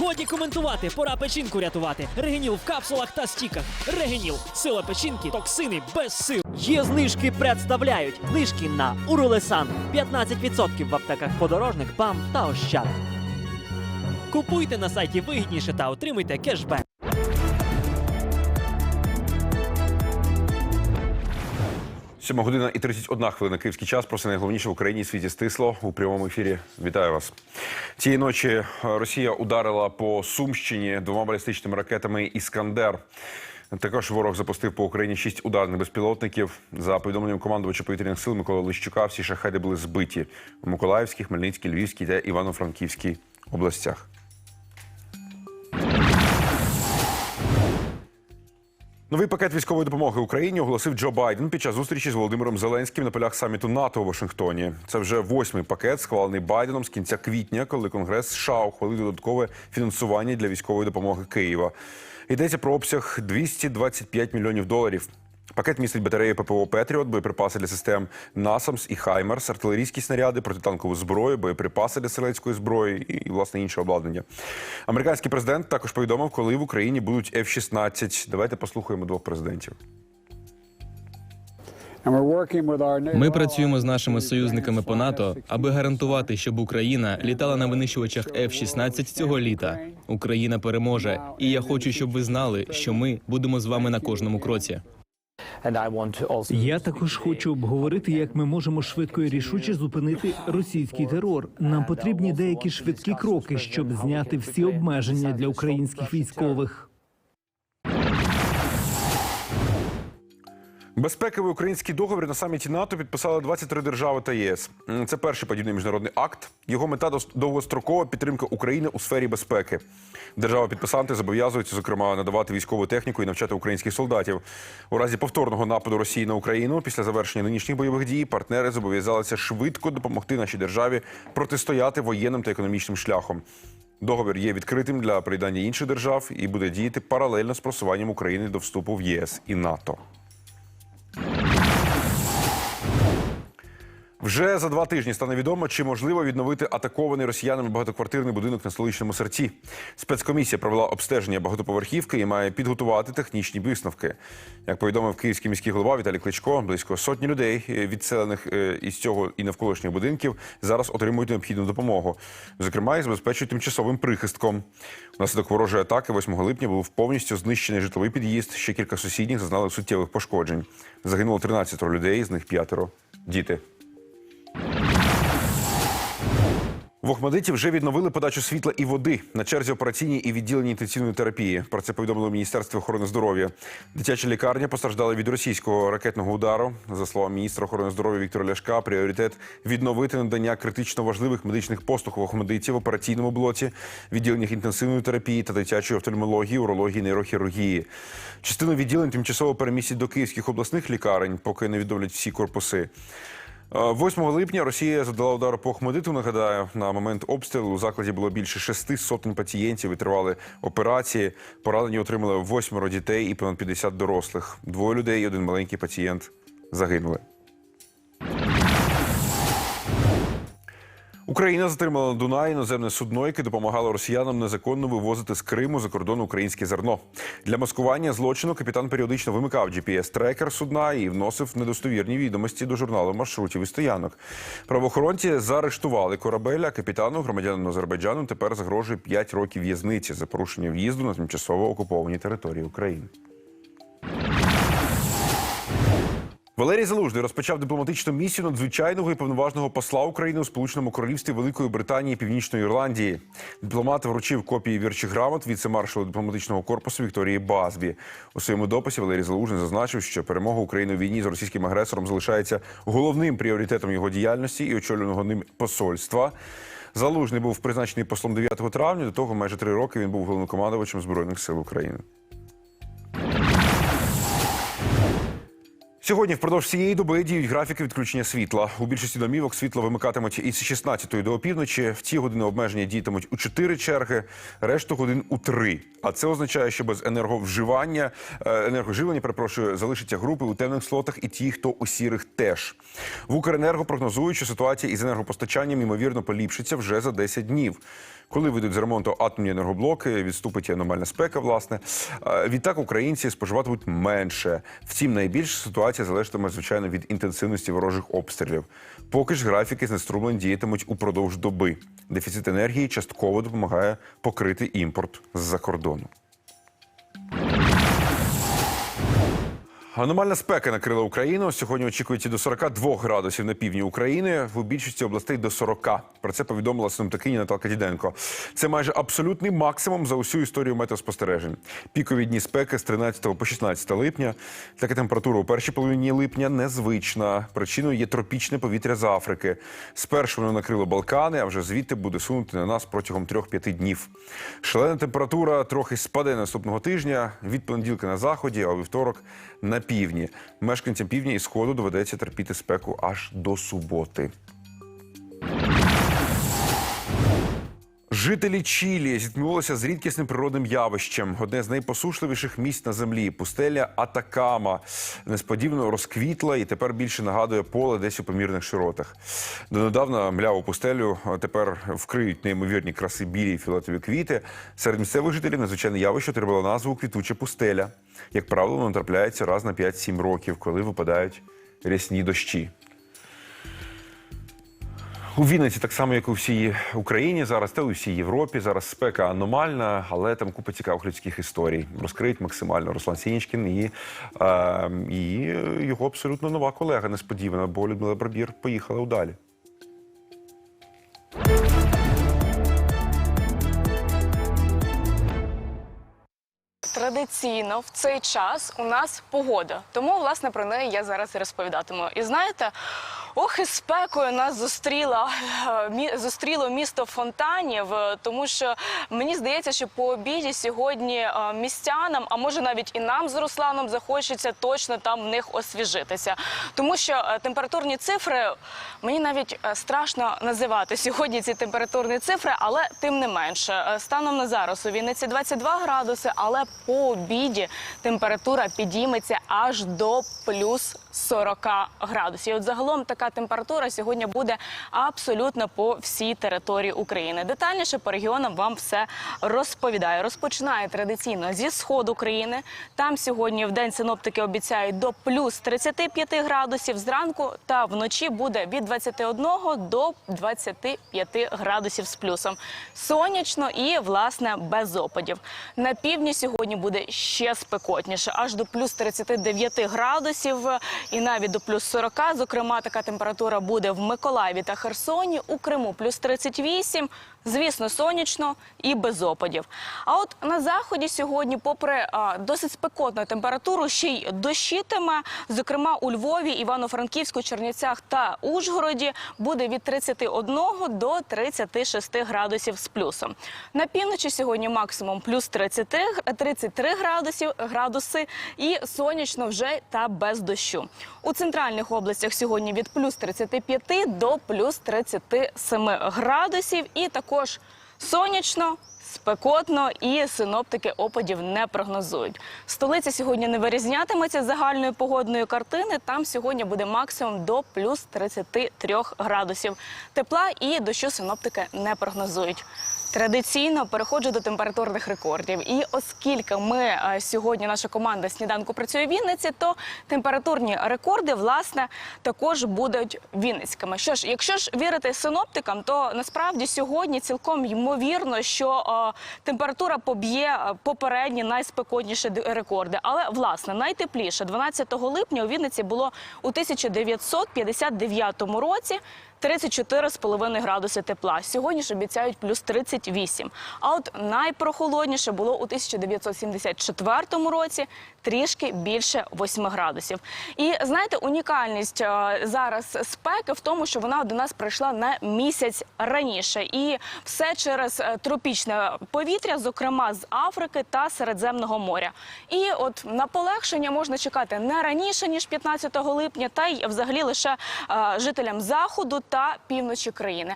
Годі коментувати, пора печінку рятувати. Регеніл в капсулах та стіках. Регеніл. Сила печінки, токсини без сил. Є знижки представляють. Знижки на Уролесан. 15% в аптеках подорожник, БАМ та Ощад. Купуйте на сайті вигідніше та отримуйте кешбек. Сьома година і 31 хвилина київський час. Про все найголовніше в Україні світі стисло у прямому ефірі. Вітаю вас. Цієї ночі е, Росія ударила по Сумщині двома балістичними ракетами Іскандер. Також ворог запустив по Україні шість ударних безпілотників. За повідомленням командувача повітряних сил Миколи Лищука, всі шахеди були збиті у Миколаївській, Хмельницькій, Львівській та Івано-Франківській областях. Новий пакет військової допомоги Україні оголосив Джо Байден під час зустрічі з Володимиром Зеленським на полях саміту НАТО у Вашингтоні. Це вже восьмий пакет, схвалений Байденом з кінця квітня, коли Конгрес США ухвалив додаткове фінансування для військової допомоги Києва. Йдеться про обсяг 225 мільйонів доларів. Пакет містить батареї ППО Петріот, боєприпаси для систем Насамс і Хаймерс, артилерійські снаряди, протитанкову зброю, боєприпаси для стрілецької зброї і власне інше обладнання. Американський президент також повідомив, коли в Україні будуть F-16. Давайте послухаємо двох президентів. Ми працюємо з нашими союзниками по НАТО, аби гарантувати, щоб Україна літала на винищувачах F-16 цього літа. Україна переможе, і я хочу, щоб ви знали, що ми будемо з вами на кожному кроці. Я також хочу обговорити, як ми можемо швидко і рішуче зупинити російський терор. Нам потрібні деякі швидкі кроки, щоб зняти всі обмеження для українських військових. Безпековий український договір на саміті НАТО підписали 23 держави та ЄС. Це перший подібний міжнародний акт. Його мета довгострокова підтримка України у сфері безпеки. Держави-підписанти зобов'язуються, зокрема, надавати військову техніку і навчати українських солдатів. У разі повторного нападу Росії на Україну після завершення нинішніх бойових дій партнери зобов'язалися швидко допомогти нашій державі протистояти воєнним та економічним шляхом. Договір є відкритим для приєднання інших держав і буде діяти паралельно з просуванням України до вступу в ЄС і НАТО. Вже за два тижні стане відомо, чи можливо відновити атакований росіянами багатоквартирний будинок на столичному серці. Спецкомісія провела обстеження багатоповерхівки і має підготувати технічні висновки. Як повідомив київський міський голова Віталій Кличко, близько сотні людей, е, відселених е, із цього і навколишніх будинків, зараз отримують необхідну допомогу. Зокрема, і забезпечують тимчасовим прихистком. Внаслідок ворожої атаки 8 липня був повністю знищений житловий під'їзд. Ще кілька сусідніх зазнали суттєвих пошкоджень. Загинуло 13 людей, з них п'ятеро діти. В Охмадиті вже відновили подачу світла і води на черзі операційній і відділенні інтенсивної терапії. Про це повідомило Міністерство охорони здоров'я. Дитяча лікарня постраждала від російського ракетного удару. За словами міністра охорони здоров'я Віктора Ляшка, пріоритет відновити надання критично важливих медичних послуг в Охмадиті в операційному блоці, відділеннях інтенсивної терапії та дитячої офтальмології, урології, нейрохірургії. Частину відділень тимчасово перемістять до київських обласних лікарень, поки не відновлять всі корпуси. Е, 8 липня Росія задала удар по Хмедиту. Нагадаю, на момент обстрілу у закладі було більше шести сотень пацієнтів і тривали операції. Поранені отримали восьмеро дітей і понад 50 дорослих. Двоє людей і один маленький пацієнт загинули. Україна затримала на Дунаї іноземне судно, яке допомагало росіянам незаконно вивозити з Криму за кордон українське зерно. Для маскування злочину капітан періодично вимикав GPS-трекер судна і вносив недостовірні відомості до журналу маршрутів і стоянок. Правоохоронці заарештували корабель, а капітану громадянину Азербайджану тепер загрожує 5 років в'язниці за порушення в'їзду на тимчасово окуповані території України. Валерій Залужний розпочав дипломатичну місію надзвичайного і повноважного посла України у Сполученому Королівстві Великої Британії і Північної Ірландії. Дипломат вручив копії вірчих грамот віце-маршалу дипломатичного корпусу Вікторії Базбі. У своєму дописі Валерій Залужний зазначив, що перемога України у війні з російським агресором залишається головним пріоритетом його діяльності і очолюваного ним посольства. Залужний був призначений послом 9 травня. До того майже три роки він був головнокомандувачем збройних сил України. Сьогодні впродовж цієї доби діють графіки відключення світла. У більшості домівок світло вимикатимуть із 16 до опівночі. В ці години обмеження діятимуть у 4 черги, решту годин у 3. А це означає, що без енерговживання, е, енергоживлення, перепрошую, залишаться групи у темних слотах і ті, хто у сірих теж. В Укренерго прогнозують, що ситуація із енергопостачанням ймовірно поліпшиться вже за 10 днів. Коли вийдуть з ремонту атомні енергоблоки, відступить аномальна спека. Власне Е, відтак українці споживатимуть менше. Втім, найбільше ситуація залежатиме звичайно від інтенсивності ворожих обстрілів. Поки ж графіки знеструмлень діятимуть упродовж доби. Дефіцит енергії частково допомагає покрити імпорт з-за кордону. Аномальна спека накрила Україну. Сьогодні очікується до 42 градусів на півдні України. В більшості областей до 40. Про це повідомила синоптикиня Наталка Діденко. Це майже абсолютний максимум за усю історію метеоспостережень. Пікові дні спеки з 13 по 16 липня. Така температура у першій половині липня незвична. Причиною є тропічне повітря з Африки. Спершу воно накрило Балкани, а вже звідти буде сунути на нас протягом 3-5 днів. Шалена температура трохи спаде наступного тижня. Від понеділка на заході, а у вівторок на півдні. Мешканцям півдня і сходу доведеться терпіти спеку аж до суботи. Жителі Чилі зіткнулися з рідкісним природним явищем. Одне з найпосушливіших місць на землі пустеля Атакама несподівано розквітла і тепер більше нагадує поле десь у помірних широтах. Донедавна мляву пустелю тепер вкриють неймовірні краси білі і фіолетові квіти. Серед місцевих жителів надзвичайне явище отримало назву квітуча пустеля. Як правило, воно трапляється раз на 5-7 років, коли випадають рясні дощі. У Вінниці, так само, як і у всій Україні, зараз та у всій Європі. Зараз спека аномальна, але там купа цікавих людських історій. Розкриють максимально Руслан Сінічкін і, е, і його абсолютно нова колега несподівана, бо Людмила Барбір поїхала удалі. Традиційно в цей час у нас погода, тому власне про неї я зараз і розповідатиму. І знаєте, ох, і спекою нас зустріла зустріло місто фонтанів, тому що мені здається, що по обіді сьогодні е, містянам, а може навіть і нам з Русланом захочеться точно там в них освіжитися, тому що е, температурні цифри мені навіть е, страшно називати сьогодні ці температурні цифри, але тим не менше, станом на зараз у Вінниці 22 градуси, але по обіді температура підійметься аж до плюс 40 градусів. І От загалом така температура сьогодні буде абсолютно по всій території України. Детальніше по регіонам вам все розповідаю. Розпочинає традиційно зі сходу країни. Там сьогодні в день синоптики обіцяють до плюс 35 градусів. Зранку та вночі буде від 21 до 25 градусів з плюсом. Сонячно і власне без опадів. На півдні сьогодні буде ще спекотніше, аж до плюс 39 градусів і навіть до плюс 40. Зокрема, така температура буде в Миколаєві та Херсоні. У Криму плюс 38. Звісно, сонячно і без опадів. А от на заході сьогодні, попри досить спекотну температуру, ще й дощитиме. Зокрема, у Львові, Івано-Франківську, Чернівцях та Ужгороді буде від 31 до 36 градусів з плюсом. На півночі сьогодні максимум плюс 33, г- 33 градусів, градуси і сонячно вже та без дощу. У центральних областях сьогодні від плюс 35 до плюс 37 градусів і також сонячно. Спекотно і синоптики опадів не прогнозують. Столиця сьогодні не вирізнятиметься загальної погодної картини. Там сьогодні буде максимум до плюс 33 градусів. Тепла і дощу синоптики не прогнозують. Традиційно переходжу до температурних рекордів. І оскільки ми е, сьогодні, наша команда сніданку працює в Вінниці, то температурні рекорди власне також будуть вінницькими. Що ж, якщо ж вірити синоптикам, то насправді сьогодні цілком ймовірно, що е, температура поб'є е, попередні найспекотніші рекорди. Але власне найтепліше 12 липня у Вінниці було у 1959 році. 34,5 градуси тепла. Сьогодні ж обіцяють плюс 38. А от найпрохолодніше було у 1974 році трішки більше 8 градусів. І знаєте, унікальність е, зараз спеки в тому, що вона до нас прийшла на місяць раніше, і все через е, тропічне повітря, зокрема з Африки та Середземного моря. І от на полегшення можна чекати не раніше ніж 15 липня, та й взагалі лише е, жителям заходу та півночі країни.